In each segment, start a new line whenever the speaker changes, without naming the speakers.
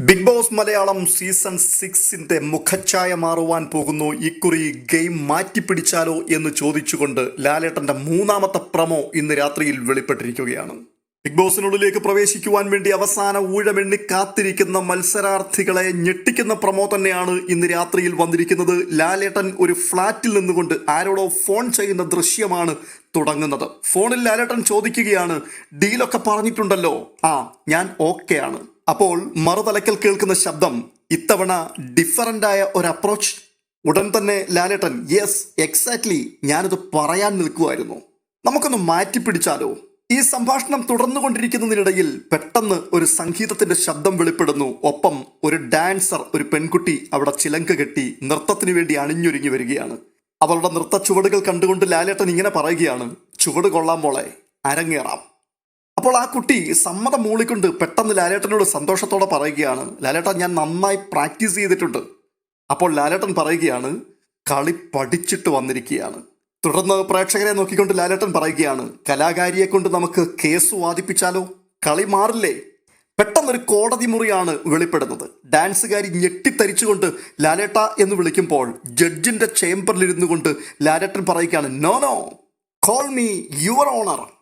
Big Boss Malayalam season സിക്സിന്റെ മുഖച്ഛായ മാറുവാൻ പോകുന്നു. ഇക്കുറി ഗെയിം മാറ്റിപ്പിടിച്ചാലോ എന്ന് ചോദിച്ചുകൊണ്ട് ലാലേട്ടന്റെ മൂന്നാമത്തെ പ്രമോ ഇന്ന് രാത്രിയിൽ വെളിപ്പെട്ടിരിക്കുകയാണ്. ബിഗ് ബോസിനുള്ളിലേക്ക് പ്രവേശിക്കുവാൻ വേണ്ടി അവസാന ഊഴമെണ്ണി കാത്തിരിക്കുന്ന മത്സരാർത്ഥികളെ ഞെട്ടിക്കുന്ന പ്രമോ തന്നെയാണ് ഇന്ന് രാത്രിയിൽ വന്നിരിക്കുന്നത്. ലാലേട്ടൻ ഒരു ഫ്ളാറ്റിൽ നിന്നുകൊണ്ട് ആരോടോ ഫോൺ ചെയ്യുന്ന ദൃശ്യമാണ് തുടങ്ങുന്നത്. ഫോണിൽ ലാലേട്ടൻ ചോദിക്കുകയാണ് ഡീലൊക്കെ പറഞ്ഞിട്ടുണ്ടല്ലോ. ആ ഞാൻ ഓക്കെയാണ്. അപ്പോൾ മറുതലക്കൽ കേൾക്കുന്ന ശബ്ദം ഇത്തവണ ഡിഫറന്റ് ആയ ഒരു അപ്രോച്ച് ഉടൻ തന്നെ ലാലേട്ടൻ യെസ് എക്സാക്ട്ലി ഞാനിത് പറയാൻ നിൽക്കുമായിരുന്നു നമുക്കൊന്ന് മാറ്റി പിടിച്ചാലോ ഈ സംഭാഷണം തുടർന്നുകൊണ്ടിരിക്കുന്നതിനിടയിൽ പെട്ടെന്ന് ഒരു സംഗീതത്തിന്റെ ശബ്ദം വെളിപ്പെടുന്നു. ഒപ്പം ഒരു ഡാൻസർ ഒരു പെൺകുട്ടി അവിടെ ചിലങ്ക കെട്ടി നൃത്തത്തിന് വേണ്ടി അണിഞ്ഞൊരുങ്ങി വരികയാണ്. അവളുടെ നൃത്ത ചുവടുകൾ കണ്ടുകൊണ്ട് ലാലേട്ടൻ ഇങ്ങനെ പറയുകയാണ് ചുവട് കൊള്ളാൻ പോളെ അരങ്ങേറാം. അപ്പോൾ ആ കുട്ടി സമ്മതം മൂളിക്കൊണ്ട് പെട്ടെന്ന് ലാലേട്ടനോട് സന്തോഷത്തോടെ പറയുകയാണ് ലാലേട്ടൻ ഞാൻ നന്നായി പ്രാക്ടീസ് ചെയ്തിട്ടുണ്ട്. അപ്പോൾ ലാലേട്ടൻ പറയുകയാണ് കളി പഠിച്ചിട്ട് വന്നിരിക്കുകയാണ്. തുടർന്ന് പ്രേക്ഷകരെ നോക്കിക്കൊണ്ട് ലാലേട്ടൻ പറയുകയാണ് കലാകാരിയെ കൊണ്ട് നമുക്ക് കേസ് വാദിപ്പിച്ചാലോ? കളി മാറില്ലേ? പെട്ടെന്നൊരു കോടതി മുറിയാണ് വെളിപ്പെടുന്നത്. ഡാൻസുകാരി ഞെട്ടിത്തരിച്ചുകൊണ്ട് ലാലേട്ട എന്ന് വിളിക്കുമ്പോൾ ജഡ്ജിന്റെ ചേംബറിലിരുന്നു കൊണ്ട് ലാലേട്ടൻ പറയുകയാണ് no no call me your honour.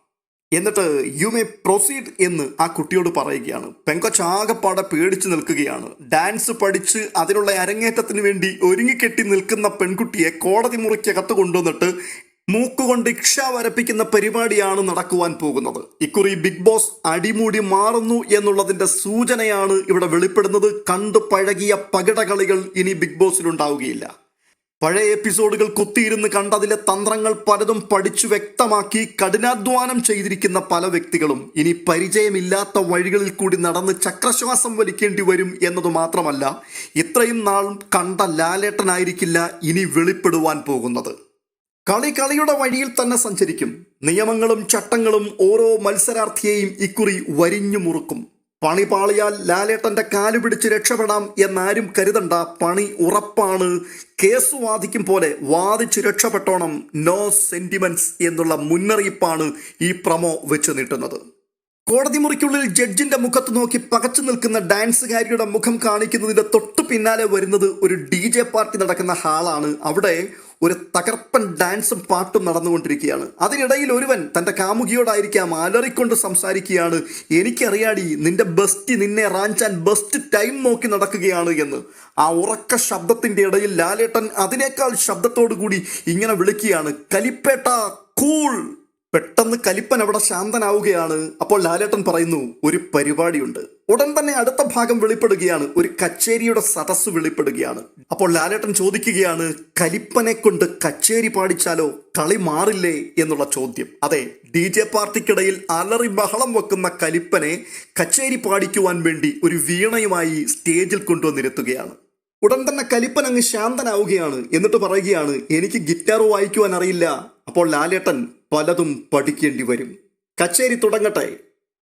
എന്നിട്ട് യു മേ പ്രൊസീഡ് എന്ന് ആ കുട്ടിയോട് പറയുകയാണ്. പെങ്കൊച്ച് ആകെപ്പാടെ പേടിച്ചു നിൽക്കുകയാണ്. ഡാൻസ് പഠിച്ച് അതിനുള്ള അരങ്ങേറ്റത്തിന് വേണ്ടി ഒരുങ്ങിക്കെട്ടി നിൽക്കുന്ന പെൺകുട്ടിയെ കോടതി മുറിക്കകത്ത് കൊണ്ടുവന്നിട്ട് മൂക്കുകൊണ്ട് ഇക്ഷ വരപ്പിക്കുന്ന പരിപാടിയാണ് നടക്കുവാൻ പോകുന്നത്. ഇക്കുറി ബിഗ് ബോസ് അടിമൂടി മാറുന്നു എന്നുള്ളതിന്റെ സൂചനയാണ് ഇവിടെ വെളിപ്പെടുന്നത്. കണ്ടു പഴകിയ പകിടകളികൾ ഇനി ബിഗ് ബോസിലുണ്ടാവുകയില്ല. പഴയ എപ്പിസോഡുകൾ കുത്തിയിരുന്ന് കണ്ടതിലെ തന്ത്രങ്ങൾ പലതും പഠിച്ചു വ്യക്തമാക്കി കഠിനാധ്വാനം ചെയ്തിരിക്കുന്ന പല വ്യക്തികളും ഇനി പരിചയമില്ലാത്ത വഴികളിൽ കൂടി നടന്ന് ചക്രശ്വാസം വലിക്കേണ്ടി വരും എന്നത് മാത്രമല്ല ഇത്രയും നാളും കണ്ട ലാലേട്ടനായിരിക്കില്ല ഇനി വെളിപ്പെടുവാൻ പോകുന്നത്. കളി കളിയുടെ വഴിയിൽ തന്നെ സഞ്ചരിക്കും. നിയമങ്ങളും ചട്ടങ്ങളും ഓരോ മത്സരാർത്ഥിയെയും ഇക്കുറി വരിഞ്ഞു മുറുക്കും. പണി പാളിയാൽ ലാലേട്ടന്റെ കാലു പിടിച്ച് രക്ഷപ്പെടാം എന്നാരും കരുതണ്ട. പണി ഉറപ്പാണ്. കേസ് വാദിക്കും പോലെ വാദിച്ച് രക്ഷപ്പെട്ടോണം. നോ സെന്റിമെന്റ്സ് എന്നുള്ള മുന്നറിയിപ്പാണ് ഈ പ്രമോ വെച്ച് നീട്ടുന്നത്. കോടതി മുറിക്കുള്ളിൽ ജഡ്ജിന്റെ മുഖത്ത് നോക്കി പകച്ചു നിൽക്കുന്ന ഡാൻസുകാരിയുടെ മുഖം കാണിക്കുന്നതിന്റെ തൊട്ടു പിന്നാലെ വരുന്നത് ഒരു ഡി പാർട്ടി നടക്കുന്ന ഹാളാണ്. അവിടെ ഒരു തകർപ്പൻ ഡാൻസും പാട്ടും നടന്നുകൊണ്ടിരിക്കുകയാണ്. അതിനിടയിൽ ഒരുവൻ തന്റെ കാമുകിയോടായിരിക്കാം അലറിക്കൊണ്ട് സംസാരിക്കുകയാണ്. എനിക്കറിയാടി നിന്റെ ബെസ്റ്റ് നിന്നെ റാഞ്ചാൻ ബെസ്റ്റ് ടൈം നോക്കി നടക്കുകയാണ് എന്ന്. ആ ഉറക്ക ശബ്ദത്തിന്റെ ഇടയിൽ ലാലേട്ടൻ അതിനേക്കാൾ ശബ്ദത്തോടു കൂടി ഇങ്ങനെ വിളിക്കുകയാണ്. കലിപ്പേട്ട കൂൾ പെട്ടെന്ന് കലിപ്പൻ അവിടെ ശാന്തനാവുകയാണ്. അപ്പോൾ ലാലേട്ടൻ പറയുന്നു ഒരു പരിപാടിയുണ്ട്. ഉടൻ തന്നെ അടുത്ത ഭാഗം വെളിപ്പെടുകയാണ്. ഒരു കച്ചേരിയുടെ സദസ് വെളിപ്പെടുകയാണ്. അപ്പോൾ ലാലേട്ടൻ ചോദിക്കുകയാണ് കലിപ്പനെ കൊണ്ട് കച്ചേരി പാടിച്ചാലോ? കളി മാറില്ലേ? എന്നുള്ള ചോദ്യം. അതെ ഡി ജെ പാർട്ടിക്കിടയിൽ അലറി ബഹളം വെക്കുന്ന കലിപ്പനെ കച്ചേരി പാടിക്കുവാൻ വേണ്ടി ഒരു വീണയുമായി സ്റ്റേജിൽ കൊണ്ടുവന്നിരുത്തുകയാണ് ഉടൻ തന്നെ കലിപ്പൻ അങ്ങ് ശാന്തനാവുകയാണ്. എന്നിട്ട് പറയുകയാണ് എനിക്ക് ഗിറ്റാർ വായിക്കുവാൻ അറിയില്ല. അപ്പോൾ ലാലേട്ടൻ പലതും പഠിക്കേണ്ടി വരും. കച്ചേരി തുടങ്ങട്ടെ.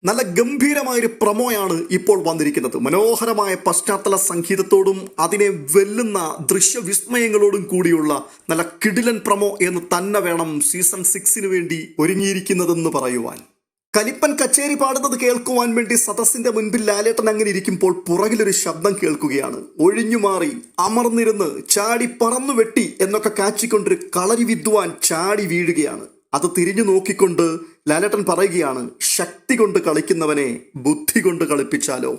നല്ല ഗംഭീരമായൊരു പ്രമോയാണ് ഇപ്പോൾ വന്നിരിക്കുന്നത്. മനോഹരമായ പശ്ചാത്തല സംഗീതത്തോടും അതിനെ വെല്ലുന്ന ദൃശ്യവിസ്മയങ്ങളോടും കൂടിയുള്ള നല്ല കിടിലൻ പ്രമോ എന്ന് തന്നെ വേണം സീസൺ സിക്സിന് വേണ്ടി ഒരുങ്ങിയിരിക്കുന്നതെന്ന് പറയുവാൻ. കലിപ്പൻ കച്ചേരി പാടുന്നത് കേൾക്കുവാൻ വേണ്ടി സദസ്സിന്റെ മുൻപിൽ ലാലേട്ടൻ അങ്ങനെ ഇരിക്കുമ്പോൾ പുറകിലൊരു ശബ്ദം കേൾക്കുകയാണ്. ഒഴിഞ്ഞു മാറി അമർന്നിരുന്ന് ചാടി പറന്നു വെട്ടി എന്നൊക്കെ കാച്ചിക്കൊണ്ടൊരു കളരി വിദ്വാൻ ചാടി വീഴുകയാണ്. അത് തിരിഞ്ഞു നോക്കിക്കൊണ്ട് ലാലേട്ടൻ പറയുകയാണ് ശക്തി കൊണ്ട് കളിക്കുന്നവനെ ബുദ്ധി കൊണ്ട് കളിപ്പിച്ചാലോ?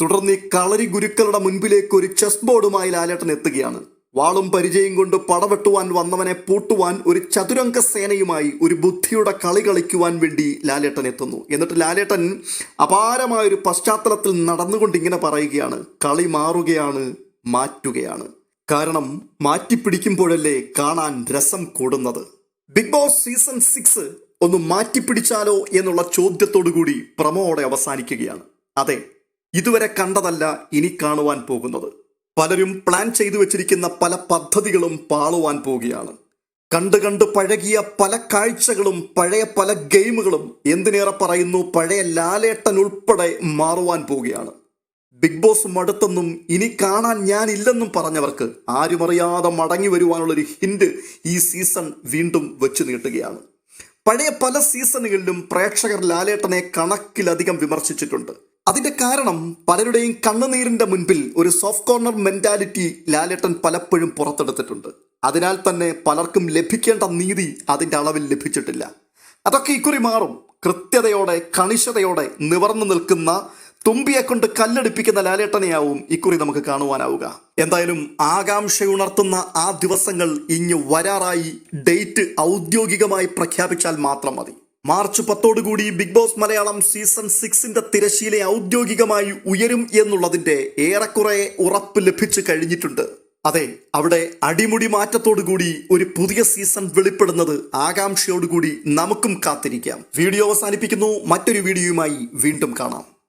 തുടർന്ന് ഈ കളരി ഗുരുക്കളുടെ മുൻപിലേക്ക് ഒരു ചെസ് ബോർഡുമായി ലാലേട്ടൻ എത്തുകയാണ്. വാളും പരിചയം കൊണ്ട് പടവെട്ടുവാൻ വന്നവനെ പൂട്ടുവാൻ ഒരു ചതുരംഗ സേനയുമായി ഒരു ബുദ്ധിയുടെ കളി കളിക്കുവാൻ വേണ്ടി ലാലേട്ടൻ എത്തുന്നു. എന്നിട്ട് ലാലേട്ടൻ അപാരമായ ഒരു പശ്ചാത്തലത്തിൽ നടന്നുകൊണ്ട് ഇങ്ങനെ പറയുകയാണ് കളി മാറുകയാണ് മാറ്റുകയാണ്. കാരണം മാറ്റിപ്പിടിക്കുമ്പോഴല്ലേ കാണാൻ രസം കൂടുന്നത്. ബിഗ് ബോസ് സീസൺ സിക്സ് ഒന്ന് മാറ്റിപ്പിടിച്ചാലോ എന്നുള്ള ചോദ്യത്തോടു കൂടി പ്രമോടെ അവസാനിക്കുകയാണ്. അതെ ഇതുവരെ കണ്ടതല്ല ഇനി കാണുവാൻ പോകുന്നത്. പലരും പ്ലാൻ ചെയ്തു വെച്ചിരിക്കുന്ന പല പദ്ധതികളും പാളുവാൻ പോവുകയാണ്. കണ്ട് കണ്ട് പഴകിയ പല കാഴ്ചകളും പഴയ പല ഗെയിമുകളും എന്തിനേറെ പറയുന്നു പഴയ ലാലേട്ടൻ ഉൾപ്പെടെ മാറുവാൻ പോവുകയാണ്. ബിഗ് ബോസ് മടുത്തെന്നും ഇനി കാണാൻ ഞാനില്ലെന്നും പറഞ്ഞവർക്ക് ആരുമറിയാതെ മടങ്ങി വരുവാനുള്ളൊരു ഹിന്റ് ഈ സീസൺ വീണ്ടും വെച്ചു നീട്ടുകയാണ്. പഴയ പല സീസണുകളിലും പ്രേക്ഷകർ ലാലേട്ടനെ കണക്കിലധികം വിമർശിച്ചിട്ടുണ്ട്. അതിന്റെ കാരണം പലരുടെയും കണ്ണുനീരിന്റെ മുൻപിൽ ഒരു സോഫ്റ്റ് കോർണർ മെന്റാലിറ്റി ലാലേട്ടൻ പലപ്പോഴും പുറത്തെടുത്തിട്ടുണ്ട്. അതിനാൽ തന്നെ പലർക്കും ലഭിക്കേണ്ട നീതി അതിന്റെ അളവിൽ ലഭിച്ചിട്ടില്ല. അതൊക്കെ ഇക്കുറി മാറും. കൃത്യതയോടെ കണിശതയോടെ നിവർന്നു നിൽക്കുന്ന തുമ്പിയെ കൊണ്ട് കല്ലെടുപ്പിക്കുന്ന ലാലേട്ടനെയാവും ഇക്കുറി നമുക്ക് കാണുവാനാവുക. എന്തായാലും ആകാംക്ഷയുണർത്തുന്ന ആ ദിവസങ്ങൾ ഇനി വരാറായി ഡേറ്റ് ഔദ്യോഗികമായി പ്രഖ്യാപിച്ചാൽ മാത്രം മതി. മാർച്ച് പത്തോടുകൂടി ബിഗ് ബോസ് മലയാളം സീസൺ സിക്സിന്റെ തിരശീല ഔദ്യോഗികമായി ഉയരും എന്നുള്ളതിന്റെ ഏറെക്കുറെ ഉറപ്പ് ലഭിച്ചു കഴിഞ്ഞിട്ടുണ്ട്. അതെ അവിടെ അടിമുടി മാറ്റത്തോടുകൂടി ഒരു പുതിയ സീസൺ വെളിപ്പെടുന്നത് ആകാംക്ഷയോടുകൂടി നമുക്കും കാത്തിരിക്കാം. വീഡിയോ അവസാനിപ്പിക്കുന്നു. മറ്റൊരു വീഡിയോയുമായി വീണ്ടും കാണാം.